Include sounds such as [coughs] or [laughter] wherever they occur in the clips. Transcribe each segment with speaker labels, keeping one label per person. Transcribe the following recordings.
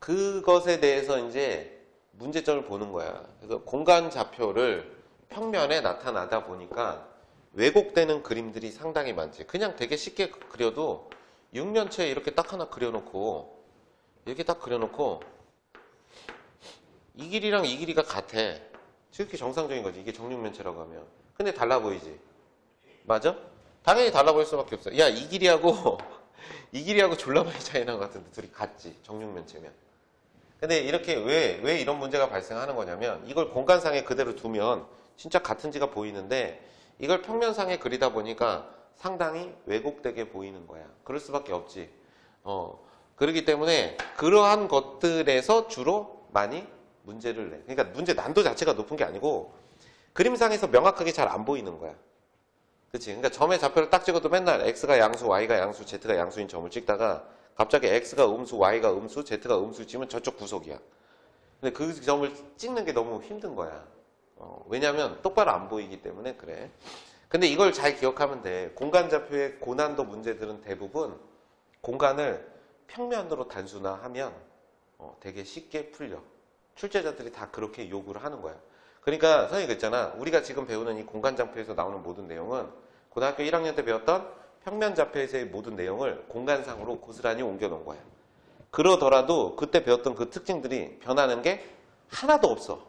Speaker 1: 그것에 대해서 이제 문제점을 보는 거야. 그래서 공간 좌표를 평면에 나타나다 보니까 왜곡되는 그림들이 상당히 많지. 그냥 되게 쉽게 그려도 6년치에 이렇게 딱 하나 그려놓고 이렇게 딱 그려놓고 이 길이랑 이 길이가 같아. 이렇게 정상적인 거지. 이게 정육면체라고 하면. 근데 달라 보이지. 맞아? 당연히 달라 보일 수밖에 없어. 야, 이 길이하고 [laughs] 이 길이하고 졸라 많이 차이 나는 것 같은데 둘이 같지. 정육면체면. 근데 이렇게 왜, 왜 이런 문제가 발생하는 거냐면 이걸 공간상에 그대로 두면 진짜 같은지가 보이는데 이걸 평면상에 그리다 보니까 상당히 왜곡되게 보이는 거야. 그럴 수밖에 없지. 어, 그렇기 때문에 그러한 것들에서 주로 많이 문제를 내. 그러니까 문제 난도 자체가 높은 게 아니고 그림상에서 명확하게 잘 안 보이는 거야. 그치? 그러니까 점의 좌표를 딱 찍어도 맨날 x가 양수, y가 양수, z가 양수인 점을 찍다가 갑자기 x가 음수, y가 음수, z가 음수 찍으면 저쪽 구속이야. 근데 그 점을 찍는 게 너무 힘든 거야. 어, 왜냐면 똑바로 안 보이기 때문에 그래. 근데 이걸 잘 기억하면 돼. 공간 좌표의 고난도 문제들은 대부분 공간을 평면으로 단순화하면 어, 되게 쉽게 풀려. 출제자들이 다 그렇게 요구를 하는 거야. 그러니까 선생님 그랬잖아. 우리가 지금 배우는 이 공간 좌표에서 나오는 모든 내용은 고등학교 1학년 때 배웠던 평면 좌표에서의 모든 내용을 공간상으로 고스란히 옮겨 놓은 거야. 그러더라도 그때 배웠던 그 특징들이 변하는 게 하나도 없어.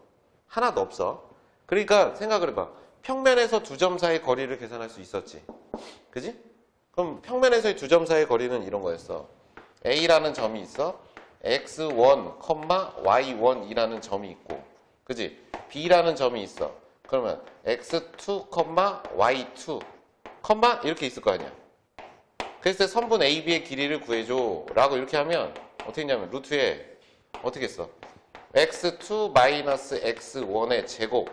Speaker 1: 하나도 없어. 그러니까 생각을 해봐. 평면에서 두 점 사이의 거리를 계산할 수 있었지. 그지? 그럼 평면에서의 두 점 사이의 거리는 이런 거였어. A라는 점이 있어. X1, Y1이라는 점이 있고. 그지? B라는 점이 있어. 그러면 X2, Y2, 컴마 이렇게 있을 거 아니야. 그래서 선분 AB의 길이를 구해줘 라고 이렇게 하면 어떻게 했냐면 루트에 어떻게 했어? x2 마이너스 x1의 제곱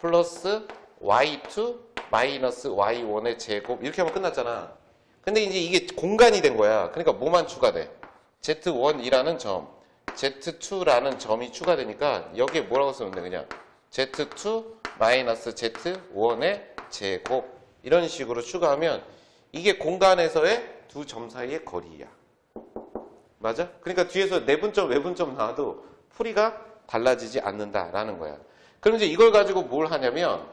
Speaker 1: 플러스 y2 마이너스 y1의 제곱 이렇게 하면 끝났잖아. 근데 이제 이게 공간이 된 거야. 그러니까 뭐만 추가돼? z1이라는 점, z2라는 점이 추가되니까 여기에 뭐라고 쓰면 돼? 그냥 z2 마이너스 z1의 제곱 이런 식으로 추가하면 이게 공간에서의 두 점 사이의 거리야. 맞아? 그러니까 뒤에서 내분점, 외분점 나와도 풀이가 달라지지 않는다라는 거야. 그럼 이제 이걸 가지고 뭘 하냐면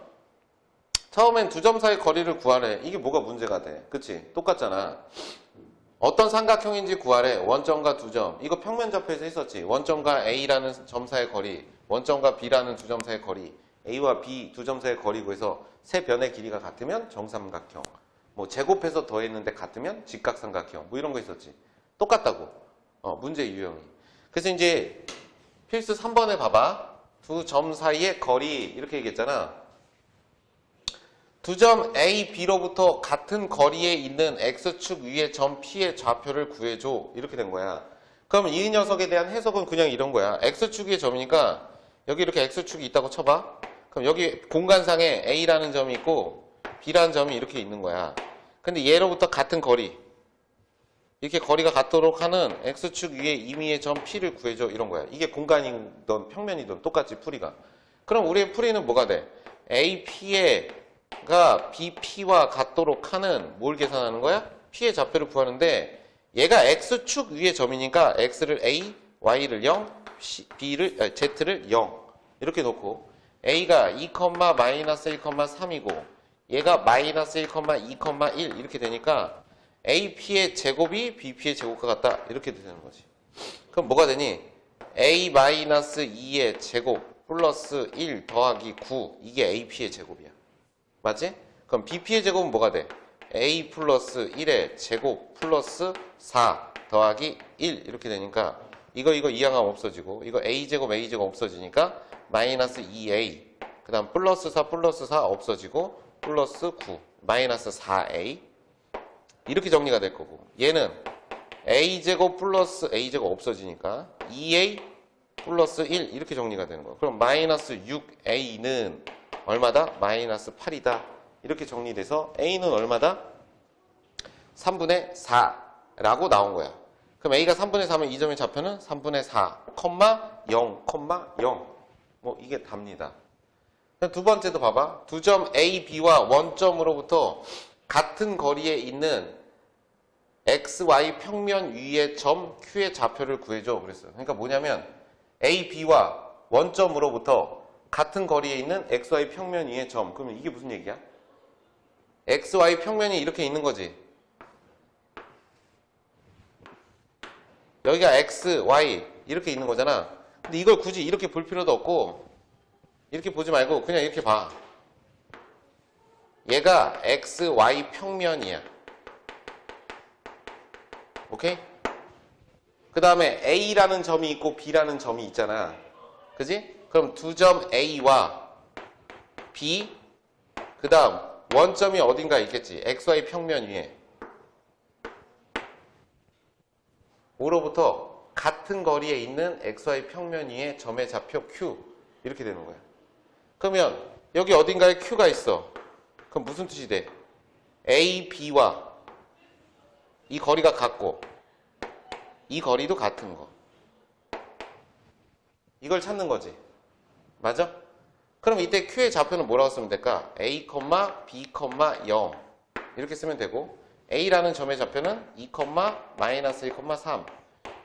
Speaker 1: 처음엔 두 점 사이 거리를 구하래. 이게 뭐가 문제가 돼? 그치? 똑같잖아. 어떤 삼각형인지 구하래. 원점과 두 점. 이거 평면 좌표에서 했었지. 원점과 A라는 점 사이의 거리, 원점과 B라는 두 점 사이의 거리, A와 B 두 점 사이의 거리 구해서 세 변의 길이가 같으면 정삼각형. 뭐 제곱해서 더했는데 같으면 직각삼각형. 뭐 이런 거 있었지. 똑같다고. 어, 문제 유형이. 그래서 이제 필수 3번에 봐봐. 두 점 사이의 거리 이렇게 얘기했잖아. 두 점 A, B로부터 같은 거리에 있는 X축 위의 점 P의 좌표를 구해줘. 이렇게 된 거야. 그럼 이 녀석에 대한 해석은 그냥 이런 거야. X축 위의 점이니까 여기 이렇게 X축이 있다고 쳐봐. 그럼 여기 공간상에 A라는 점이 있고 B라는 점이 이렇게 있는 거야. 근데 얘로부터 같은 거리. 이렇게 거리가 같도록 하는 X축 위에 임의의 점 P를 구해줘. 이런 거야. 이게 공간이든 평면이든 똑같이 풀이가. 그럼 우리의 풀이는 뭐가 돼? AP가 BP와 같도록 하는 뭘 계산하는 거야? P의 좌표를 구하는데 얘가 X축 위의 점이니까 X를 A, Y를 0, B를, 아니, Z를 0 이렇게 놓고 A가 2, 마이너스 1, 3이고 얘가 마이너스 1, 2, 1 이렇게 되니까 AP의 제곱이 BP의 제곱과 같다 이렇게 되는 거지. 그럼 뭐가 되니? A 마이너스 2의 제곱 플러스 1 더하기 9 이게 AP의 제곱이야. 맞지? 그럼 BP의 제곱은 뭐가 돼? A 플러스 1의 제곱 플러스 4 더하기 1 이렇게 되니까 이거 이거 이항하면 없어지고 이거 A 제곱 A 제곱 없어지니까 마이너스 2A 그 다음 플러스 4 플러스 4 없어지고 플러스 9 마이너스 4A 이렇게 정리가 될 거고 얘는 a제곱 플러스 a제곱 없어지니까 2a 플러스 1 이렇게 정리가 되는 거예요. 그럼 마이너스 6a는 얼마다? 마이너스 8이다. 이렇게 정리돼서 a는 얼마다? 3분의 4라고 나온 거야. 그럼 a가 3분의 4면 이 점의 좌표는 3분의 4, 0, 0. 뭐 이게 답니다. 두 번째도 봐봐. 두 점 A, B와 원점으로부터 같은 거리에 있는 xy 평면 위의 점 q의 좌표를 구해줘 그랬어요. 그러니까 뭐냐면 a, b와 원점으로부터 같은 거리에 있는 xy 평면 위의 점. 그러면 이게 무슨 얘기야? xy 평면이 이렇게 있는 거지. 여기가 x, y 이렇게 있는 거잖아. 근데 이걸 굳이 이렇게 볼 필요도 없고 이렇게 보지 말고 그냥 이렇게 봐. 얘가 x, y 평면이야. 오케이? 그 다음에 a라는 점이 있고 b라는 점이 있잖아. 그지? 그럼 두 점 a와 b 그 다음 원점이 어딘가 있겠지. xy 평면 위에. 5로부터 같은 거리에 있는 xy 평면 위에 점의 좌표 q 이렇게 되는 거야. 그러면 여기 어딘가에 q가 있어. 그럼 무슨 뜻이 돼? a, b와 이 거리가 같고 이 거리도 같은 거. 이걸 찾는 거지. 맞아? 그럼 이때 q의 좌표는 뭐라고 쓰면 될까? a, b, 0 이렇게 쓰면 되고 a라는 점의 좌표는 2, 마이너스 1, 3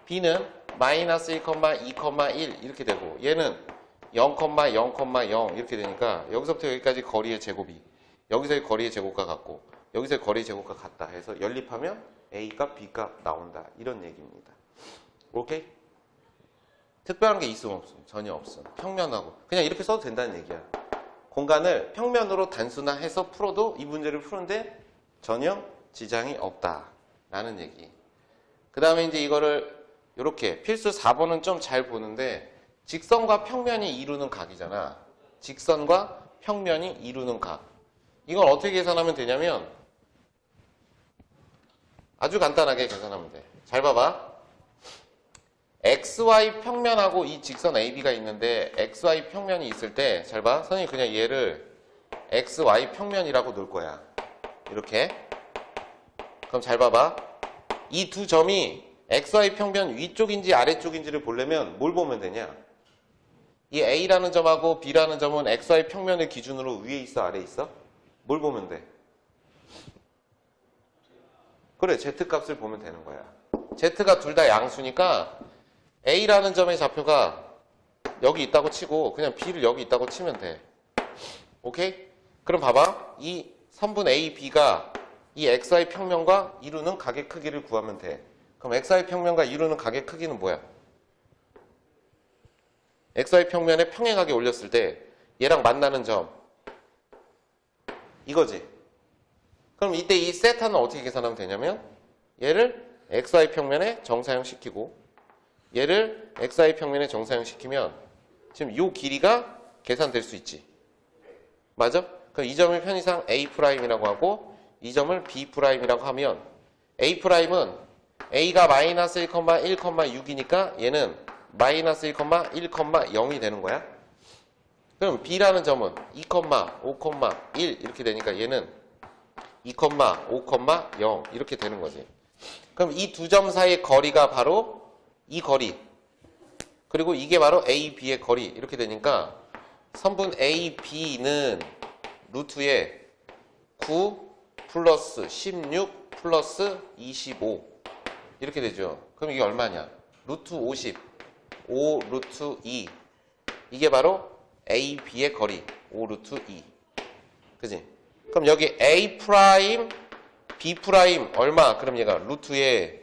Speaker 1: b는 마이너스 1, 2, 1 이렇게 되고 얘는 0, 0, 0 이렇게 되니까 여기서부터 여기까지 거리의 제곱이 여기서의 거리의 제곱과 같고 여기서의 거리의 제곱과 같다 해서 연립하면 a값, b값 나온다. 이런 얘기입니다. 오케이? 특별한 게 있음 없음 전혀 없음. 평면하고. 그냥 이렇게 써도 된다는 얘기야. 공간을 평면으로 단순화해서 풀어도 이 문제를 푸는데 전혀 지장이 없다. 라는 얘기. 그 다음에 이제 이거를 이렇게 필수 4번은 좀 잘 보는데 직선과 평면이 이루는 각이잖아 직선과 평면이 이루는 각 이걸 어떻게 계산하면 되냐면 아주 간단하게 계산하면 돼 잘 봐봐 XY 평면하고 이 직선 AB가 있는데 XY 평면이 있을 때 잘 봐. 선생님 그냥 얘를 XY 평면이라고 놓을 거야. 이렇게. 그럼 잘 봐봐. 이 두 점이 XY 평면 위쪽인지 아래쪽인지를 보려면 뭘 보면 되냐? 이 A라는 점하고 B라는 점은 XY 평면을 기준으로 위에 있어, 아래에 있어? 뭘 보면 돼? 그래, Z값을 보면 되는 거야. Z가 둘 다 양수니까 A라는 점의 좌표가 여기 있다고 치고 그냥 B를 여기 있다고 치면 돼. 오케이? 그럼 봐봐. 이 선분 A, B가 이 XY 평면과 이루는 각의 크기를 구하면 돼. 그럼 XY 평면과 이루는 각의 크기는 뭐야? XY 평면에 평행하게 올렸을 때 얘랑 만나는 점 이거지. 그럼 이때 이 세타는 어떻게 계산하면 되냐면 얘를 XY 평면에 정사형 시키고 얘를 xy 평면에 정사형 시키면 지금 이 길이가 계산될 수 있지. 맞아? 그럼 이 점을 편의상 A'이라고 하고 이 점을 B'이라고 하면 A'은 A가 마이너스 1, 1,6이니까 얘는 마이너스 1, 1,0이 되는 거야. 그럼 B라는 점은 2, 5, 1 이렇게 되니까 얘는 2, 5, 0 이렇게 되는 거지. 그럼 이 두 점 사이의 거리가 바로 이 거리 그리고 이게 바로 AB의 거리 이렇게 되니까 선분 AB는 루트에 9 플러스 16 플러스 25 이렇게 되죠. 그럼 이게 얼마냐? 루트 50 5 루트 2 이게 바로 AB의 거리 5 루트 2 그지? 그럼 여기 A 프라임 B 프라임 얼마? 그럼 얘가 루트에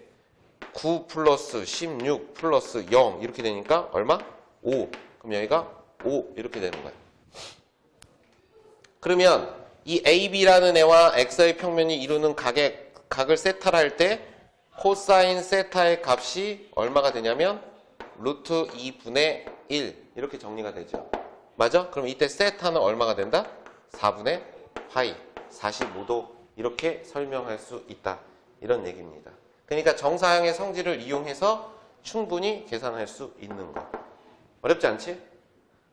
Speaker 1: 9 플러스 16 플러스 0 이렇게 되니까 얼마? 5. 그럼 여기가 5 이렇게 되는 거야. 그러면 이 AB라는 애와 XY 평면이 이루는 각의, 각을 세타를 할 때 코사인 세타의 값이 얼마가 되냐면 루트 2분의 1 이렇게 정리가 되죠. 맞아? 그럼 이때 세타는 얼마가 된다? 4분의 파이 45도 이렇게 설명할 수 있다. 이런 얘기입니다. 그러니까 정사형의 성질을 이용해서 충분히 계산할 수 있는 거. 어렵지 않지?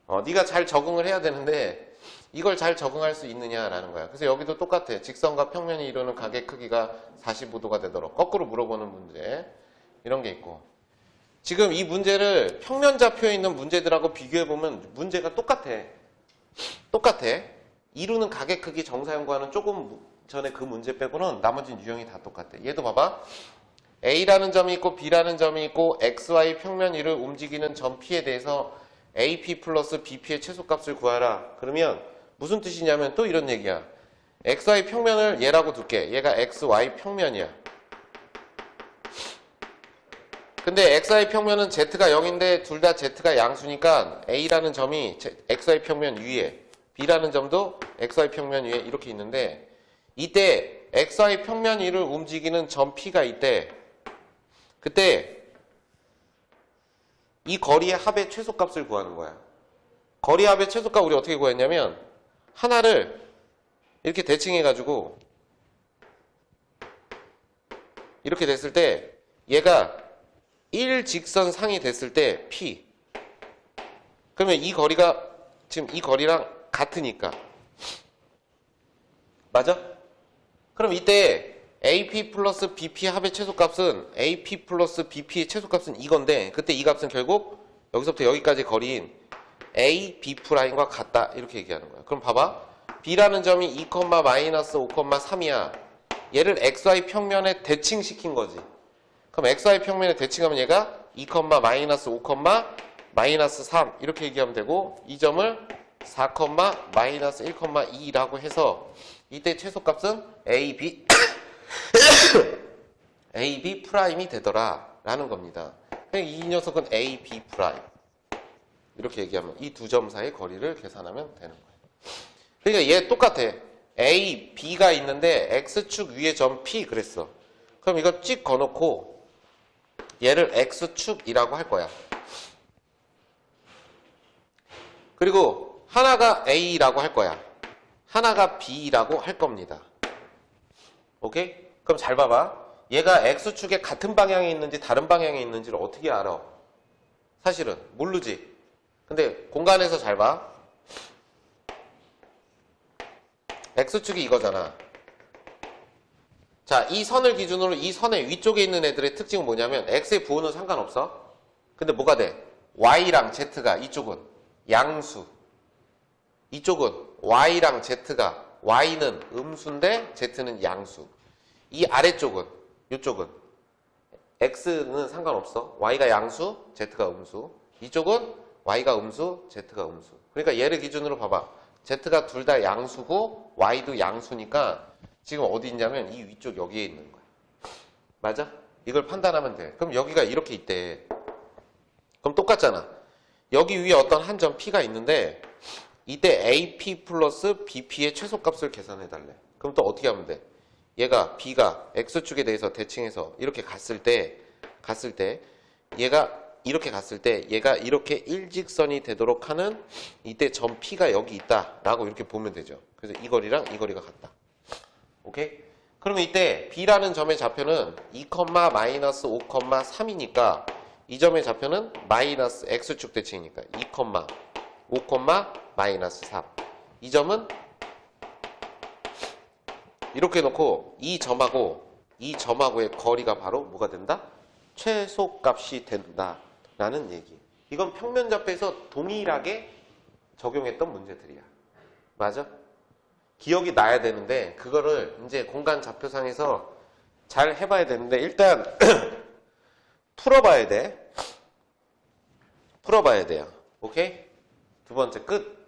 Speaker 1: 어, 네가 잘 적응을 해야 되는데 이걸 잘 적응할 수 있느냐라는 거야. 그래서 여기도 똑같아. 직선과 평면이 이루는 각의 크기가 45도가 되도록 거꾸로 물어보는 문제 이런 게 있고 지금 이 문제를 평면 좌표에 있는 문제들하고 비교해 보면 문제가 똑같아. 똑같아. 이루는 각의 크기 정사형과는 조금 전에 그 문제 빼고는 나머지는 유형이 다 똑같아. 얘도 봐봐. A라는 점이 있고 B라는 점이 있고 XY 평면 위를 움직이는 점 P에 대해서 AP 플러스 BP의 최소값을 구하라. 그러면 무슨 뜻이냐면 또 이런 얘기야. XY 평면을 얘라고 둘게. 얘가 XY 평면이야. 근데 XY 평면은 Z가 0인데 둘 다 Z가 양수니까 A라는 점이 제- XY 평면 위에 B라는 점도 XY 평면 위에 이렇게 있는데 이때 XY 평면 위를 움직이는 점 P가 있대. 그때 이 거리의 합의 최소값을 구하는 거야. 거리 합의 최소값 우리 어떻게 구했냐면 하나를 이렇게 대칭해 가지고 이렇게 됐을 때 얘가 1직선 상이 됐을 때 P 그러면 이 거리가 지금 이 거리랑 같으니까 맞아? 그럼 이때 AP 플러스 BP 합의 최소값은 AP 플러스 BP의 최소값은 이건데 그때 이 값은 결국 여기서부터 여기까지 거리인 A, B 프라임과 같다 이렇게 얘기하는 거야. 그럼 봐봐. B라는 점이 2, 마이너스 5,3이야. 얘를 XY 평면에 대칭시킨 거지. 그럼 XY 평면에 대칭하면 얘가 2, 마이너스 5, 마이너스 3 이렇게 얘기하면 되고 이 점을 4, 마이너스 1,2라고 해서 이때 최소값은 A, B [coughs] A, B 프라임이 되더라 라는 겁니다. 이 녀석은 A, B 프라임 이렇게 얘기하면 이 두 점 사이의 거리를 계산하면 되는 거예요. 그러니까 얘 똑같아. A, B가 있는데 X축 위에 점 P 그랬어. 그럼 이거 찍 거놓고 얘를 X축이라고 할 거야. 그리고 하나가 A라고 할 거야. 하나가 B라고 할 겁니다. 오케이? 그럼 잘 봐봐. 얘가 X축에 같은 방향에 있는지 다른 방향에 있는지를 어떻게 알아? 사실은 모르지. 근데 공간에서 잘 봐. X축이 이거잖아. 자, 이 선을 기준으로 이 선의 위쪽에 있는 애들의 특징은 뭐냐면 X의 부호는 상관없어. 근데 뭐가 돼? Y랑 Z가 이쪽은 양수. 이쪽은 Y랑 Z가 Y는 음수인데 Z는 양수. 이 아래쪽은 이쪽은 X는 상관없어. Y가 양수, Z가 음수. 이쪽은 Y가 음수, Z가 음수. 그러니까 얘를 기준으로 봐봐. Z가 둘 다 양수고 Y도 양수니까 지금 어디 있냐면 이 위쪽 여기에 있는 거야. 맞아? 이걸 판단하면 돼. 그럼 여기가 이렇게 있대. 그럼 똑같잖아. 여기 위에 어떤 한 점 P가 있는데 이때 AP 플러스 BP의 최소값을 계산해 달래. 그럼 또 어떻게 하면 돼? 얘가 B가 X축에 대해서 대칭해서 이렇게 갔을 때 갔을 때 얘가 이렇게 갔을 때 얘가 이렇게 일직선이 되도록 하는 이때 점 P가 여기 있다라고 이렇게 보면 되죠. 그래서 이 거리랑 이 거리가 같다. 오케이? 그러면 이때 B라는 점의 좌표는 2, 마이너스 5, 3이니까 이 점의 좌표는 마이너스 X축 대칭이니까 2, 5, 마이너스 3. 이 점은 이렇게 놓고 이 점하고 이 점하고의 거리가 바로 뭐가 된다? 최소값이 된다 라는 얘기. 이건 평면 좌표에서 동일하게 적용했던 문제들이야. 맞아? 기억이 나야 되는데 그거를 이제 공간 좌표상에서 잘 해봐야 되는데 일단 [clears throat] 풀어봐야 돼. 풀어봐야 돼요. 오케이? 두 번째 끝.